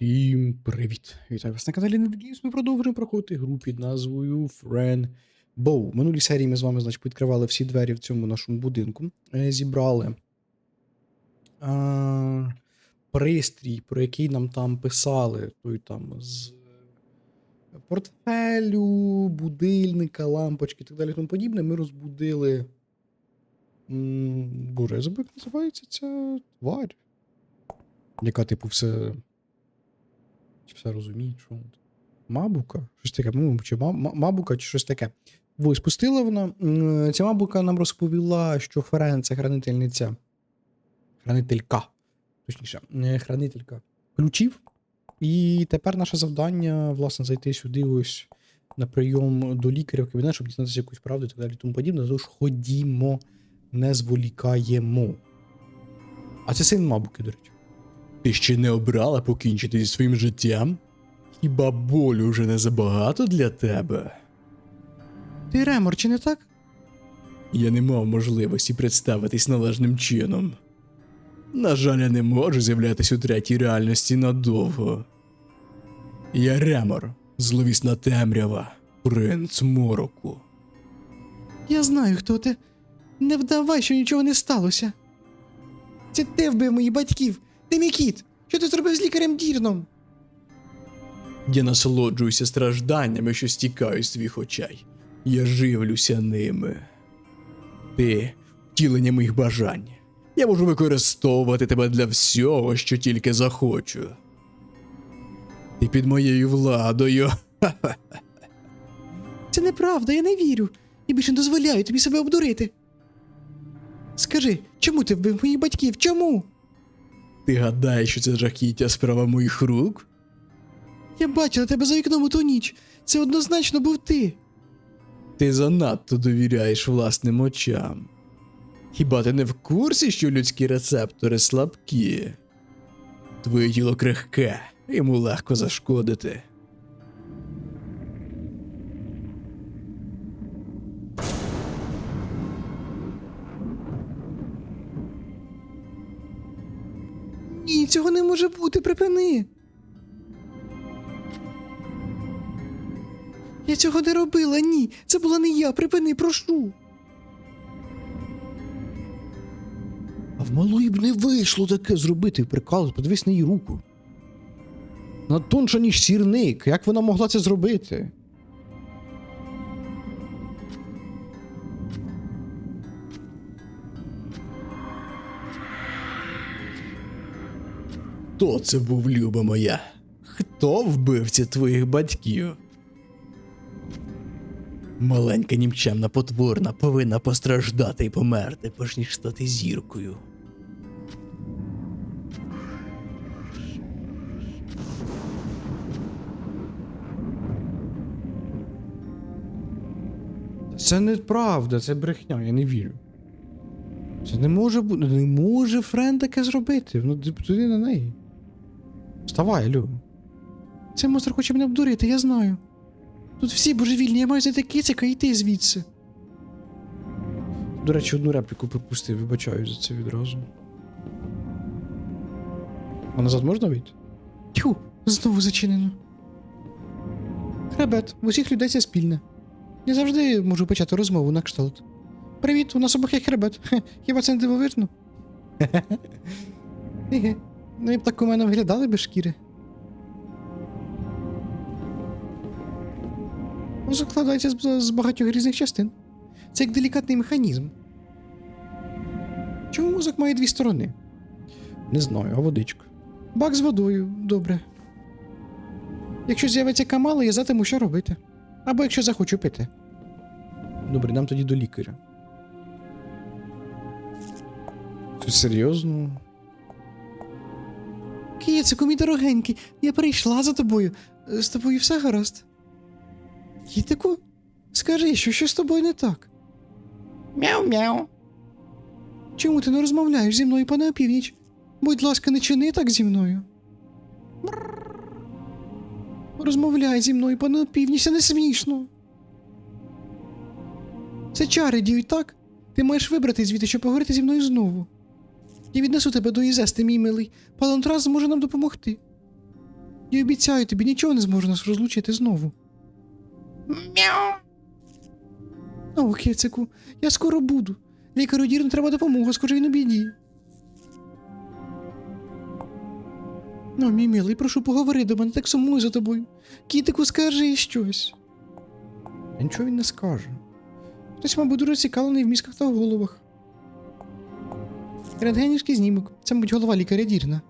Всім привіт! Вітаю вас на каналі Недгеймс. Ми продовжуємо проходити гру під назвою Friend Bow. В минулій серії ми з вами, значить, відкривали всі двері в цьому нашому будинку. Е, Зібрали а, пристрій, про який нам там писали. Той там з портфелю, будильника, лампочки і так далі тому подібне. Ми розбудили. Боже, називається ця тварь. Яка, типу, все. Чи все розуміє, що? Мабука? Щось таке, ну, чи ма- ма- мабука, чи щось таке. Ось спустила вона. Ця мабука нам розповіла, що Ферен це хранительниця. Хранителька. Точніше, е, хранителька ключів. І тепер наше завдання, власне, зайти сюди ось на прийом до лікаря в кабінет, щоб дізнатися якусь правду і так далі. Тому подібне. Тож ходімо, не зволікаємо. А це син мабуки, до речі. Ти ще не обрала покінчити зі своїм життям? Хіба болю вже не забагато для тебе? Ти Ремор, чи не так? Я не мав можливості представитись належним чином. На жаль, я не можу з'являтися у третій реальності надовго. Я Ремор, зловісна темрява, принц мороку. Я знаю, хто ти. Не вдавай, що нічого не сталося. Це ти вбив моїх батьків. Ти мій кіт. Що ти зробив з лікарем Дірном? Я насолоджуюся стражданнями, що стікають з твоїх очей. Я живлюся ними. Ти втілення моїх бажань. Я можу використовувати тебе для всього, що тільки захочу. Ти під моєю владою. Це неправда, я не вірю. Я більше не дозволяю тобі себе обдурити. Скажи, чому ти вбив моїх батьків? Чому? Ти гадаєш, що це жахіття справа моїх рук? Я бачила тебе за вікном у ту ніч. Це однозначно був ти. Ти занадто довіряєш власним очам. Хіба ти не в курсі, що людські рецептори слабкі? Твоє тіло крихке, йому легко зашкодити. Цього не може бути, припини. Я цього не робила, ні. Це була не я, припини, прошу. А в малої б не вийшло таке зробити, прикал, подивись на її руку. Вона тонша, ніж сірник. Як вона могла це зробити? Хто це був, люба моя? Хто вбивця твоїх батьків? Маленька німчемна потворна повинна постраждати і померти, перш ніж стати зіркою. Це неправда, це брехня, я не вірю. Це не може бути. Не може Френ таке зробити. Ну, туди на неї. Вставай, Лю. Цей монстр хоче мене обдурити, я знаю. Тут всі божевільні, я маю взяти кицика і йти звідси. До речі, одну репліку пропустив, вибачаю за це відразу. А назад можна вийти? Тьху, знову зачинено. Хребет, в усіх людей це спільне. Я завжди можу почати розмову на кшталт. Привіт, у нас обох є хребет. Хіба це не дивовижно? Хе-хе. Ну і б так у мене виглядали без шкіри. Мозок складається з, з багатьох різних частин. Це як делікатний механізм. Чому мозок має дві сторони? Не знаю, а водичка. Бак з водою, добре. Якщо з'явиться камала, я знатиму, що робити. Або якщо захочу пити. Добре, нам тоді до лікаря. Це серйозно? Кицику, мій дорогенький, я прийшла за тобою. З тобою все гаразд. Кітику, скажи, що щось з тобою не так. Мяу-мяу. Чому ти не розмовляєш зі мною, пане опівніч? Будь ласка, не чини так зі мною. Розмовляй зі мною, пане опівніч, це не смішно. Це чари діють так? Ти маєш вибрати звідти, щоб поговорити зі мною знову. Я віднесу тебе до Ізести, мій милий. Палантрас зможе нам допомогти. Я обіцяю тобі, нічого не зможе нас розлучити знову. Мяу. О, кицику, я скоро буду. Лікарю Дірну треба допомога, скажи він у біді. Ну, мій милий, прошу поговори до мене, так сумую за тобою. Кітику, скажи щось. Нічого він не скаже. Хтось, мабуть, дуже цікавлений в мізках та в головах. Рентгенівський знімок. Це, мабуть, голова лікаря Дірна.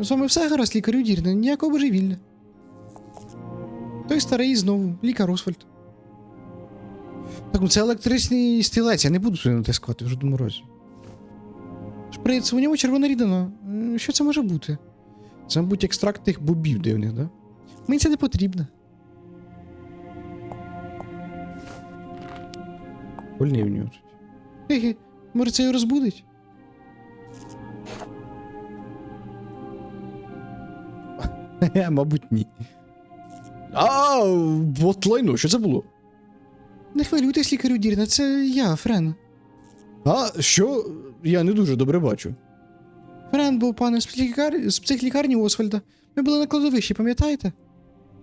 З вами все гаразд, лікарю Дірна, ніякого божевілля. Той старий знову, лікар Освальд. Так, ну це електричний стілець, я не буду сюди натискати в жодному разі. Шприц, у ньому червона рідина. Що це може бути? Це, мабуть, екстракт тих бобів дивних, да? Мені це не потрібно. Больний в нього. Хе-хе, може це його розбудить? мабуть, ні. А, от лайно, що це було? Не хвилюйтесь, лікарю Дірна, це я, Френ. А, що? Я не дуже добре бачу. Френ був пане з, психлікар... з психлікарні Освальда. Ми були на кладовищі, пам'ятаєте?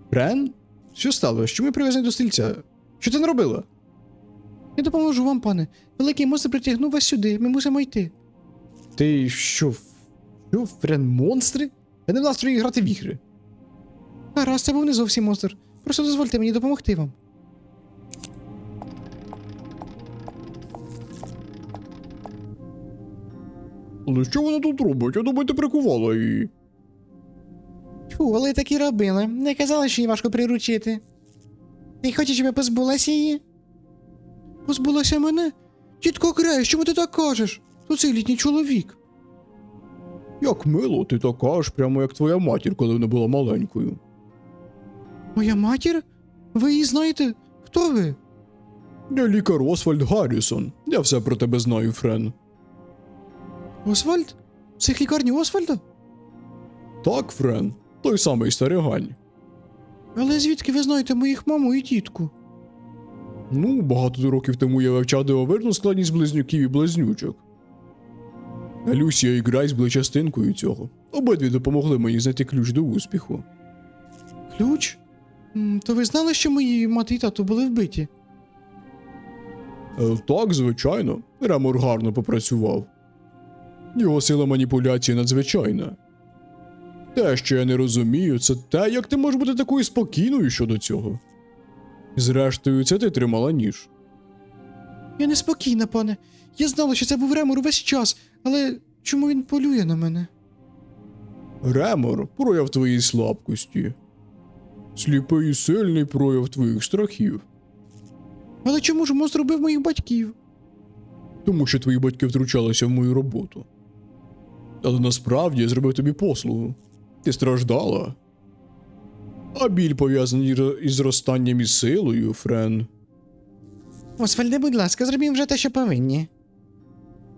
Френ? Що сталося? Що ми привезли до стільця? Що ти не робила? Я допоможу вам, пане. Великий монстр притягнув вас сюди, ми мусимо йти. Ти що? Що, Френ, монстри? Я не в настрої грати в ігри. Гаразд, це був не зовсім монстр. Просто дозвольте мені допомогти вам. Але що вона тут робить? Я думаю, ти прикувала її. Фу, але так і робила. Не казала, що її важко приручити. Ти хочеш, щоб я позбулася її? Позбулася мене? Тітко Грей, чому ти так кажеш? То цей літній чоловік. Як мило, ти така ж, прямо як твоя матір, коли вона була маленькою. Моя матір? Ви її знаєте? Хто ви? Я лікар Освальд Гаррісон. Я все про тебе знаю, Френ. Освальд? Це лікарні Освальда? Так, Френ, той самий старигань. Але звідки ви знаєте моїх маму і тітку? Ну, багато років тому я вивчав дивовижну складність близнюків і близнючок. Люсія і Грайс були частинкою цього. Обидві допомогли мені знайти ключ до успіху. Ключ? То ви знали, що мої мати і тато були вбиті? Е, так, звичайно, Ремор гарно попрацював. Його сила маніпуляції надзвичайна. Те, що я не розумію, це те, як ти можеш бути такою спокійною щодо цього. Зрештою, це ти тримала ніж. Я неспокійна, пане. Я знала, що це був Ремор весь час, але чому він полює на мене? Ремор прояв твоєї слабкості. Сліпий і сильний прояв твоїх страхів, Але чому ж монстр убив моїх батьків? тому що твої батьки втручалися в мою роботу. Але насправді я зробив тобі послугу. Ти страждала. А біль пов'язаний із зростанням і силою, Френ. Освальде, будь ласка, зробім вже те, що повинні.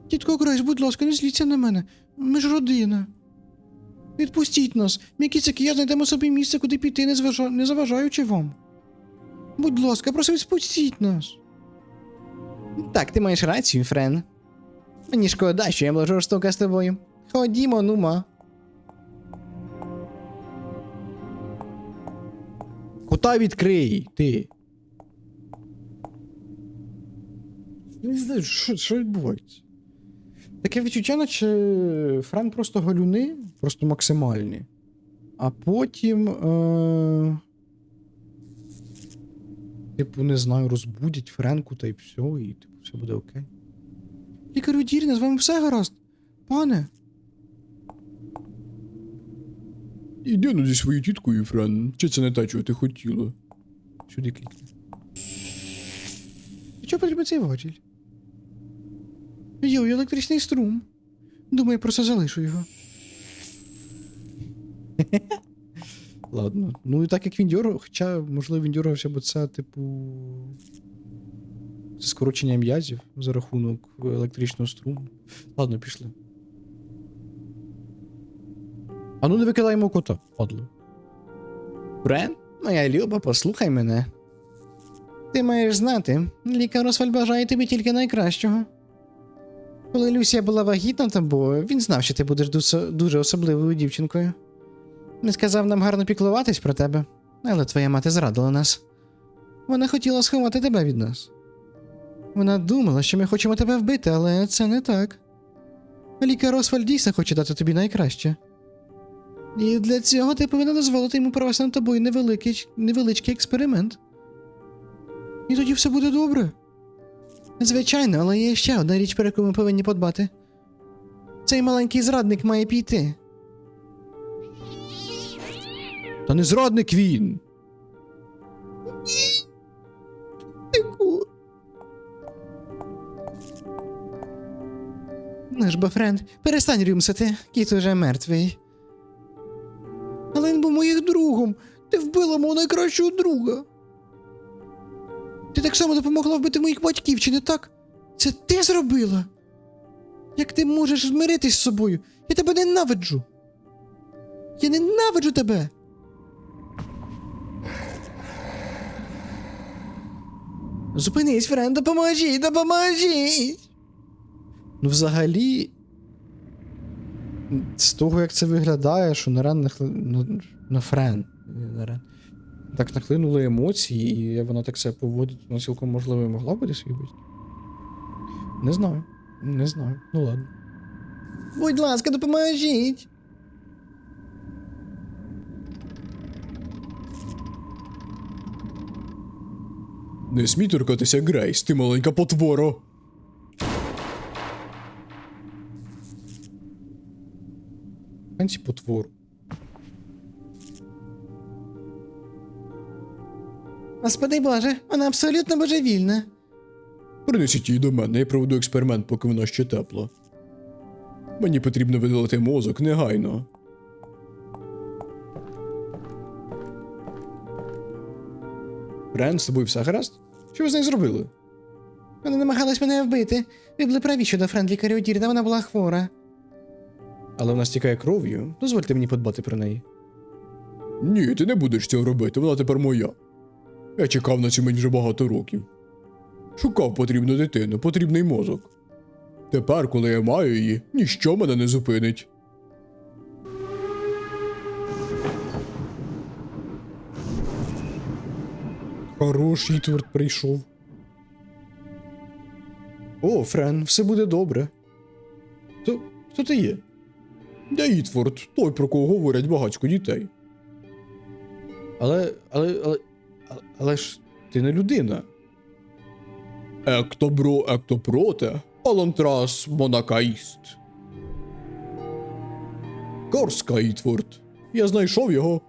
Тітко Грейс, будь ласка, не зліться на мене. Ми ж родина. Відпустіть нас. І я знайдемо собі місце, куди піти, не, зважа... не заважаючи вам. Будь ласка, просто відпустіть нас. Так, ти маєш рацію, Френ. Мені шкода, що я була жорстока з тобою. Ходімо, нума. Кота відкрий, ти. Не знаю, що, що відбувається. Таке відчуття, наче Френ просто галюни, просто максимальні. А потім. Е... Типу, не знаю, розбудять Френку та й все, і типу, все буде окей. Лікарю Дірне, з вами все гаразд. Пане. Іди ну зі своєю тіткою, Френ. Чи це не те, чого ти хотіла? Сюди клікни. Чого потрібен цей важіль? Йой, електричний струм. Думаю, просто залишу його. Ладно. Ну і так як він дьоргав, хоча, можливо, він дьоргався, бо це, типу. Це скорочення м'язів за рахунок електричного струму. Ладно, пішли. А ну не викидаємо кота, падло. Брен, моя люба, послухай мене. Ти маєш знати, лікар Освальд бажає тобі тільки найкращого. Коли Люсія була вагітна тобою, він знав, що ти будеш дуже особливою дівчинкою. Не сказав нам гарно піклуватись про тебе, але твоя мати зрадила нас. Вона хотіла сховати тебе від нас. Вона думала, що ми хочемо тебе вбити, але це не так. Лікар Освальд дійсно хоче дати тобі найкраще. І для цього ти повинна дозволити йому провести над тобою невеликий, невеличкий експеримент. І тоді все буде добре. Звичайно, але є ще одна річ, про яку ми повинні подбати. Цей маленький зрадник має піти. Та не зрадник він. Наш бофренд, перестань рюмсати, кіт уже мертвий. Але він був моїм другом. Ти вбила мого найкращого друга. Так само допомогла вбити моїх батьків, чи не так? Це ти зробила? Як ти можеш змиритись з собою? Я тебе ненавиджу. Я ненавиджу тебе. Зупинись, Френ, допоможіть, допоможіть. Ну, взагалі. З того, як це виглядає, що на ран на Френ. на Рен. Так нахлинули емоції, і вона так себе поводить, вона цілком можливо і могла бути свій батьки. Не знаю. Не знаю. Ну ладно. Будь ласка, допоможіть. Не смій торкатися Грейс, ти маленька потвора. Анці потвору. Господи Боже, вона абсолютно божевільна. Принесіть її до мене, я проведу експеримент, поки вона ще тепла. Мені потрібно видалити мозок негайно. Рен, з тобою все гаразд? Що ви з нею зробили? Вона намагалась мене вбити. Ви були праві щодо Френ лікарю Дірна, вона була хвора. Але вона стікає кров'ю. Дозвольте мені подбати про неї. Ні, ти не будеш цього робити, вона тепер моя. Я чекав на цю мить вже багато років. Шукав потрібну дитину, потрібний мозок. Тепер, коли я маю її, ніщо мене не зупинить. Хорош, Ітворд прийшов. О, Френ, все буде добре. То хто ти є? Я Ітфорд, той, про кого говорять багатько дітей. Але, але, але, але, ж ти не людина. Ектобро, ектопроте, алантрас монакаїст. Корска Ітфорд. Я знайшов його.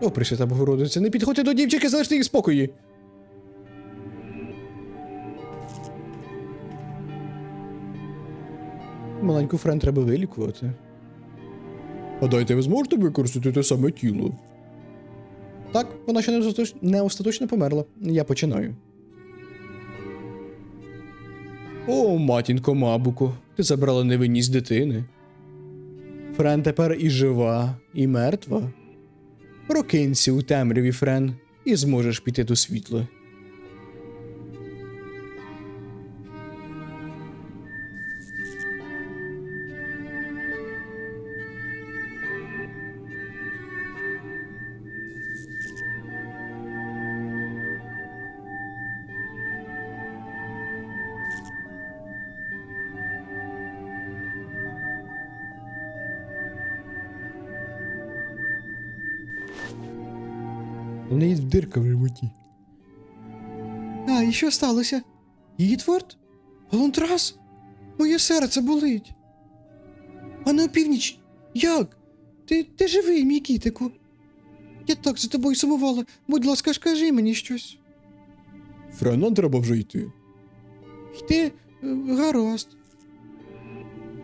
О, Пресвята Богородиця, не підходьте до дівчинки, залиште їх спокої. Маленьку Френ треба вилікувати. Гадайте, ви зможете використати те саме тіло? Так, вона ще не остаточно померла. Я починаю. О, матінко Мабуко, ти забрала невинність дитини. Френ тепер і жива, і мертва. Прокинься у темряві, Френ, і зможеш піти до світла. Неї дирка в животі. А, і що сталося? Гітфорд? Лунтрас? Моє серце болить. А на північ. Як? Ти, ти живий, мій кітику. Я так за тобою сумувала. Будь ласка, скажи мені щось. Френ, нам треба вже йти. Йти е, гаразд.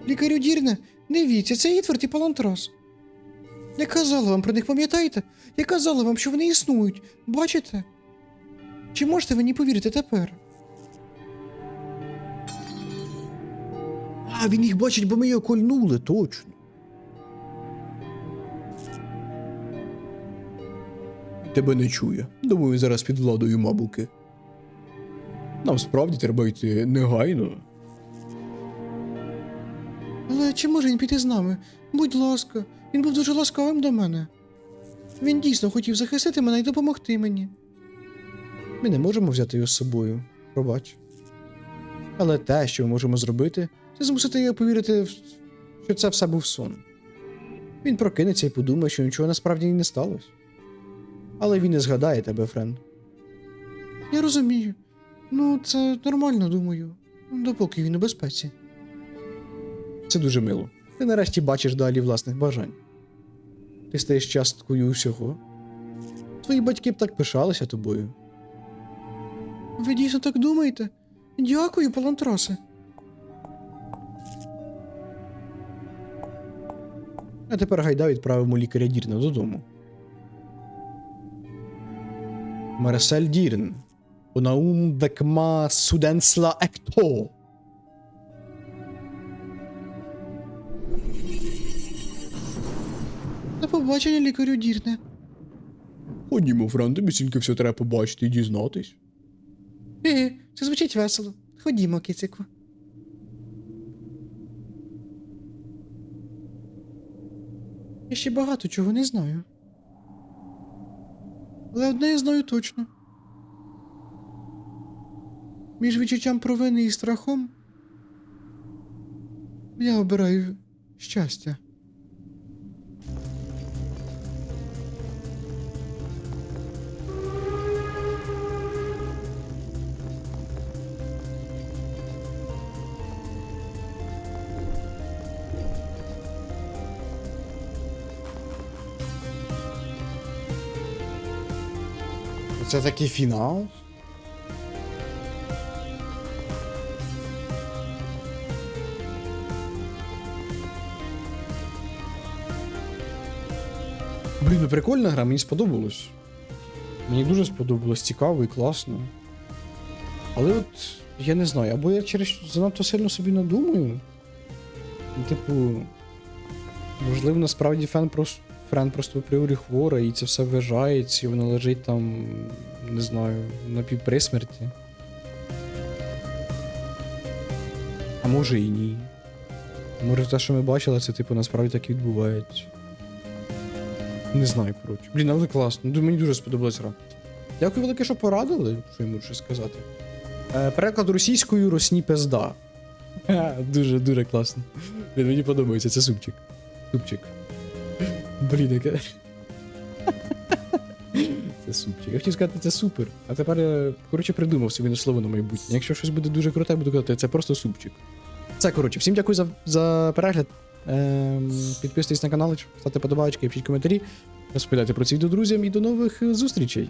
Лікарю Дірне, дивіться, це Гітфорд і Палантрас. Я казала вам про них, пам'ятаєте? Я казала вам, що вони існують. Бачите? Чи можете ви мені повірити тепер? А, він їх бачить, бо ми його кольнули, точно. Тебе не чує. Думаю, зараз під владою мабуки. Нам справді треба йти негайно. Але чи може він піти з нами? Будь ласка, Він був дуже ласкавим до мене. Він дійсно хотів захистити мене і допомогти мені. Ми не можемо взяти його з собою, пробач. Але те, що ми можемо зробити, це змусити його повірити, що це все був сон. Він прокинеться і подумає, що нічого насправді не сталося. Але він не згадає тебе, Френ. Я розумію. Ну, це нормально, думаю. Допоки він у безпеці. Це дуже мило. Ти нарешті бачиш далі власних бажань. Ти стаєш часткою усього. Твої батьки б так пишалися тобою. Ви дійсно так думаєте? Дякую, палантросе. А тепер гайда відправимо лікаря Дірна додому. Марсель Дірн. Унаум векма суденсла екто. Побачення, лікарю Дірне. Ходімо, Фран, тобі все треба побачити і дізнатись. Е, це звучить весело. Ходімо, кицику. Я ще багато чого не знаю. Але одне я знаю точно. Між відчуттям провини і страхом я обираю щастя. Це такий фінал. Блін, ну прикольна гра, мені сподобалось. Мені дуже сподобалось, цікаво і класно. Але от я не знаю, або я через занадто сильно собі надумаю. Типу, можливо, насправді фен просто. Френ просто апріорі хвора, і це все вважається, і вона лежить там, не знаю, на півприсмерті. А може і ні. Може те, що ми бачили, це типу насправді так і відбувається. Не знаю, коротше. Блін, але класно. Ду- Мені дуже сподобалась гра. Дякую велике, що порадили, що я можу сказати. Е, переклад російською Росні пизда. Дуже, дуже класно. Мені подобається, це супчик. Супчик. Блін, яке. Це супчик. Я хотів сказати, це супер. А тепер я, коротше, придумав собі на слово на майбутнє. Якщо щось буде дуже круте, буду казати, це просто супчик. Це коротше, всім дякую за, за перегляд. Ем, підписуйтесь на канал, ставте подобачки, пишіть коментарі, розповідайте про це відео друзям і до нових зустрічей.